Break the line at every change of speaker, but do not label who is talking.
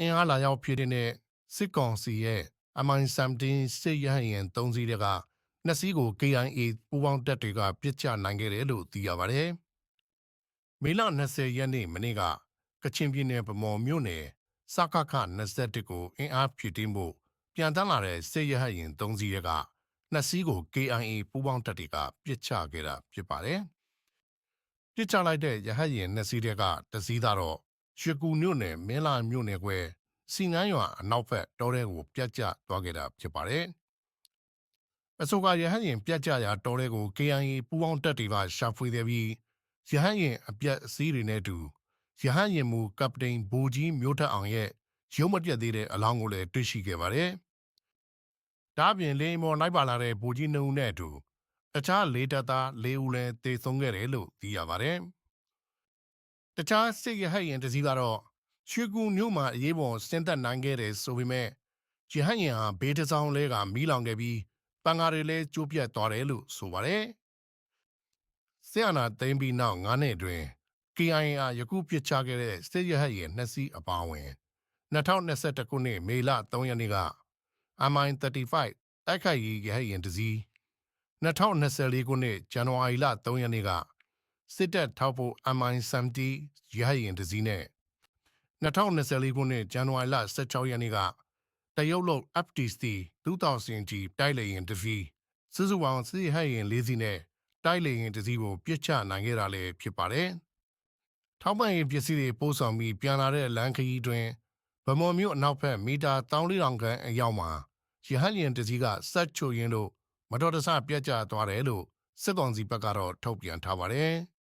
အင်အားလာရောက်ဖြည့်တဲ့စစ်ကောင်စီရဲ့ MI-17 စစ်ရဟတ်ယာဉ်၃စီးတကနှစ်စီးကို KIA ပူးပေါင်းတပ်တွေကပြစ်ချနိုင်ခဲ့တယ်လို့သိရပါတယ်။မေလ20ရက်နေ့မနေ့ကကချင်ပြည်နယ်ဗမော်မြို့နယ်စကခ21ကိုအင်အားဖြည့်တင်းဖို့ပြန်တန်းလာတဲ့စစ်ရဟတ်ယာဉ်၃စီးကနှစ်စီးကို KIA ပူးပေါင်းတပ်တွေကပြစ်ချခဲ့တာဖြစ်ပါတယ်။ပြစ်ချလိုက်တဲ့ရဟတ်ယာဉ်နှစ်စီးကတစီးကတော့ ရွှေကူမြို့နယ်မင်းလာမြို့နယ်ကွယ်စီငန်းရွာအနောက်ဘက်တောထဲကိုပြတ်ကျသွားခဲ့တာဖြစ်ပါတယ်။အဆိုကရဟန်းရင်ပြတ်ကျရာတောထဲကို KIA ပူးပေါင်းတပ်တွေကရှာဖွေခဲ့ပြီးရဟန်းရင်အပြတ်အစည်းတွေနဲ့အတူရဟန်းရင်မူကပတိန်ဘူကြီးမျိုးထက်အောင်ရဲ့ရုံးမပြတ်သေးတဲ့အလောင်းကိုလည်းတွေ့ရှိခဲ့ပါတယ်။ဒါ့အပြင်လေမော်လိုက်ပါလာတဲ့ဘူကြီးနှုံနဲ့အတူတခြားလေးတပ်သား၄ဦးလည်းတေဆုံးခဲ့တယ်လို့သိရပါတယ်။ တခြားစစ်ရဟတ်ရင်တစ်စီးကတော့ရွှေကူမြို့မှာအရေးပေါ်ဆင်းသက်နိုင်ခဲ့တယ်ဆိုပေမဲ့ရဟတ်ရင်ဟာဘေးတစ်စောင်းလဲကမီးလောင်ခဲ့ပြီးပန်ကားတွေလည်းကျိုးပြတ်သွားတယ်လို့ဆိုပါတယ်။ဆီယနာသိမ်းပြီးနောက်9နှစ်အတွင်း KIA အားယခုပြစ်ချခဲ့တဲ့စစ်ရဟတ်ရင်နှစ်စီးအပါအဝင်2021ခုနှစ်မေလ3ရက်နေ့က MI35 တိုက်ခိုက်ရေးရဟတ်ရင်တစ်စီး2024ခုနှစ်ဇန်နဝါရီလ3ရက်နေ့က စစ်တပ်ထောက်ဖို့ MI70 ရဟတ်ရင်တစ်စီးနဲ့2024ခုနှစ်ဇန်နဝါရီလ16ရက်နေ့ကတရုတ်လုံ FTC 2000G တိုက်လေရင်တစ်စီးစုစုပေါင်းစစ်ဟတ်ရင်၄စီးနဲ့တိုက်လေရင်တစ်စီးကိုပြစ်ချနိုင်ခဲ့တာလည်းဖြစ်ပါတယ်။ထောက်ပံ့ရေးပစ္စည်းတွေပို့ဆောင်ပြီးပြန်လာတဲ့လမ်းခရီးတွင်ဗမော်မြို့အနောက်ဘက်မီတာ1400ခန့်အရောက်မှာရဟတ်ရင်တစ်စီးကစက်ချိုရင်းလို့မတော်တဆပြတ်ကျသွားတယ်လို့စစ်ကောင်စီဘက်ကတော့ထုတ်ပြန်ထားပါတယ်။